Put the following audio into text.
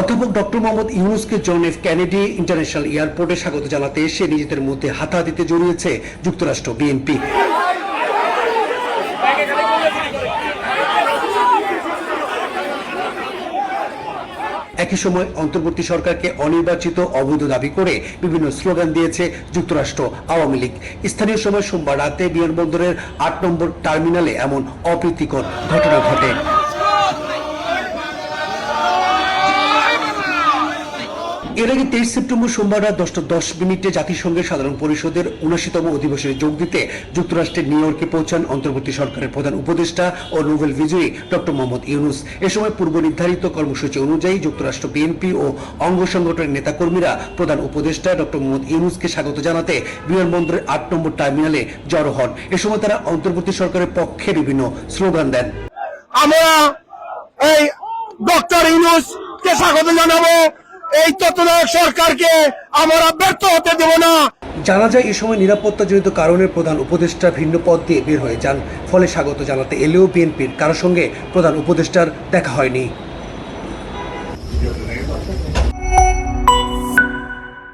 অধ্যাপক ডক্টর মোহাম্মদ ইউনুসকে John F Kennedy international এয়ারপোর্টে স্বাগত জানাতে এসে নিজেদের মধ্যে হাতাহাতিতে জড়িয়েছে যুক্তরাষ্ট্র, বিএনপি। একই সময় অন্তর্বর্তী সরকারকে অনির্বাচিত অবৈধ দাবি করে বিভিন্ন স্লোগান দিয়েছে যুক্তরাষ্ট্র, আওয়ামী লীগ। স্থানীয় সময় সোমবার রাতে বিমানবন্দরের আট নম্বর টার্মিনালে এমন অপ্রীতিকর ঘটনা ঘটে। এর আগে তেইশ সেপ্টেম্বর সোমবার রাত দশটা দশ মিনিটে জাতিসংঘের সাধারণ পরিষদের উনাশিতম অধিবেশনে যোগ দিতে যুক্তরাষ্ট্রের নিউ ইয়র্কে পৌঁছান অন্তর্বর্তী সরকারের প্রধান উপদেষ্টা ও নোবেল বিজয়ী ডক্টর মোহাম্মদ ইউনুস। এ সময় পূর্ব নির্ধারিত কর্মসূচি অনুযায়ী যুক্তরাষ্ট্র বিএনপি ও অঙ্গ সংগঠনের নেতাকর্মীরা প্রধান উপদেষ্টা ডক্টর মোহাম্মদ ইউনুসকে স্বাগত জানাতে বিমানবন্দরের আট নম্বর টার্মিনালে জড়ো হন। এ সময় তারা অন্তর্বর্তী সরকারের পক্ষে বিভিন্ন স্লোগান দেন। আমরা এই ডক্টর ইউনুস কে স্বাগত জানাব। এই তত্ত্বাবধায়ক সরকারকে আমরা ব্যর্থ হতে দেব না। জানা যায়, এ সময় নিরাপত্তা নিরাপত্তাজনিত কারণে প্রধান উপদেষ্টা ভিন্ন পথ দিয়ে বের হয়ে যান। ফলে স্বাগত জানাতে এলেও বিএনপির কারোর সঙ্গে প্রধান উপদেষ্টার দেখা হয়নি।